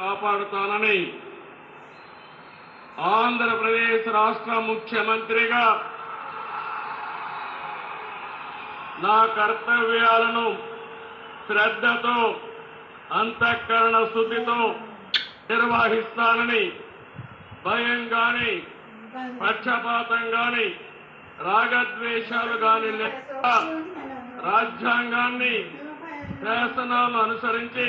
కాపాడుతానని ఆంధ్రప్రదేశ్ రాష్ట్ర ముఖ్యమంత్రిగా నా కర్తవ్యాలను శ్రద్ధతో అంతఃకరణ శుద్ధితో నిర్వహిస్తానని భయం గాని పక్షపాతం గాని రాగద్వేషాలు గాని లేక రాజ్యాంగాన్ని శాసనాలు అనుసరించి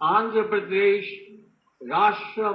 ఆంధ్రప్రదేశ్ రాష్ట్ర